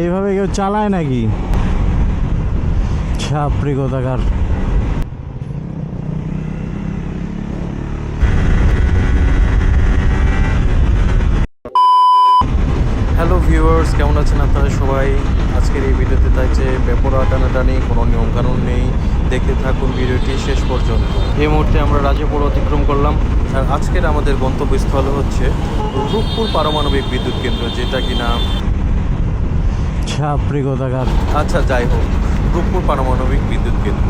এইভাবে কেউ চালায় নাকি? ছাপড়ি কোথাকার। হ্যালো ভিউয়ার্স কেমন আছেন আপনারা সবাই? আজকের এই ভিডিওতে থাকছে বেপরা টানাটানি, কোনো নিয়মকানুন নেই। দেখতে থাকুন ভিডিওটি শেষ পর্যন্ত। এই মুহূর্তে আমরা রাজাপুর অতিক্রম করলাম। আর আজকের আমাদের গন্তব্যস্থল হচ্ছে রূপপুর পারমাণবিক বিদ্যুৎ কেন্দ্র যেটা কিনা আচ্ছা যাই হোক রূপপুর পারমাণবিক বিদ্যুৎ কেন্দ্র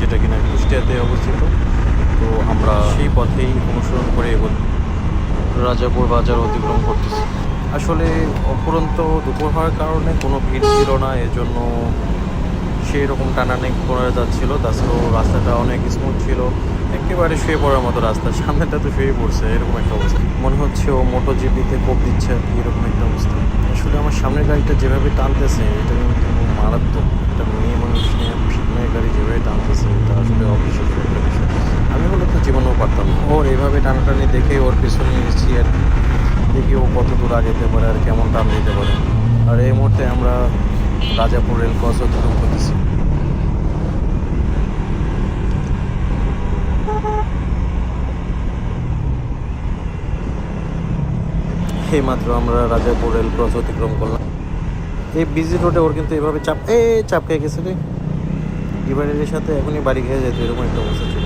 যেটা কিনা কুষ্টিয়াতে অবস্থিত। তো আমরা সেই পথেই অনুসরণ করে এগোই। রাজাপুর বাজার অতিক্রম করতেছি। আসলে অপুরন্ত দুপুর হওয়ার কারণে কোনো ভিড় ছিল না এজন্য সেই রকম টানানি করা যাচ্ছিল। তাছাড়াও রাস্তাটা অনেক স্মুথ ছিল। একেবারে শুয়ে পড়ার মতো রাস্তা। সামনেটা তো শুয়ে পড়ছে, এরকম একটা অবস্থা। মনে হচ্ছে ও মোটো জিপিতে কোপ দিচ্ছে এরকম একটা অবস্থা। আসলে আমার সামনের গাড়িটা যেভাবে টানতেছে, এটা কিন্তু মারাত্মক একটা মেয়ে মানুষ নিয়ে সামনের গাড়ি যেভাবে টানতেছে, এটা আসলে অবিশ্বাস্য একটা বিষয়। আমি হলে তো জীবনেও পারতাম ওর এইভাবে টানাটানি দেখে ওর পেছনে নিয়েছি আর দেখি ও কত দূর আগে পারে আর কেমন টান দিতে পারে। আর এই মুহূর্তে আমরা রাজাপুর রেল ক্রস অতিক্রম করতেছি। এই মাত্র আমরা রাজাপুর রেল ক্রস অতিক্রম করলাম। এই বিজি রোডে ওর কিন্তু এভাবে চাপ এ চাপ খেয়ে গেছে রে। ডিভাইডারের সাথে এখনই বাড়ি খেয়ে যেত এরকম একটা অবস্থা ছিল।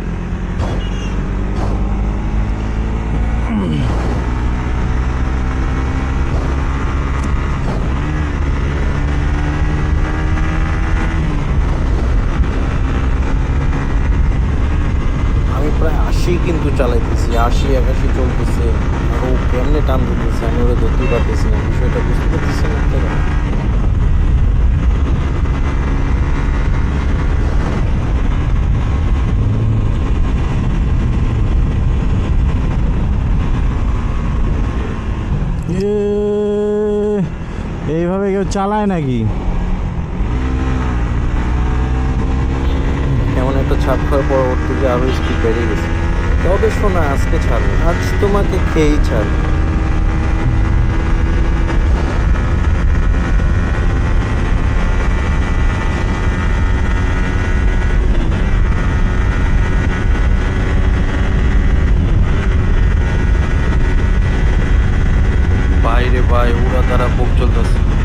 আমি প্রায় আশি কিন্তু চালাইতেছি, আশি, একাশি চলতেছে। আর টান দিতেছে আমি ওরা ধরতেই পারতেছি না বিষয়টা বুঝতে পারতেছি না না? এইভাবে কেউ চালায় নাকি? এমন একটা ছাপ খাওয়ার পরবর্তীতে আরও স্পিড বেড়ে গেছে। তবে শোনা আজকে ছাড়বে আজ তোমাকে খেয়েই ছাড়বে। ভাই উড়া তারা বুক চলতেছে।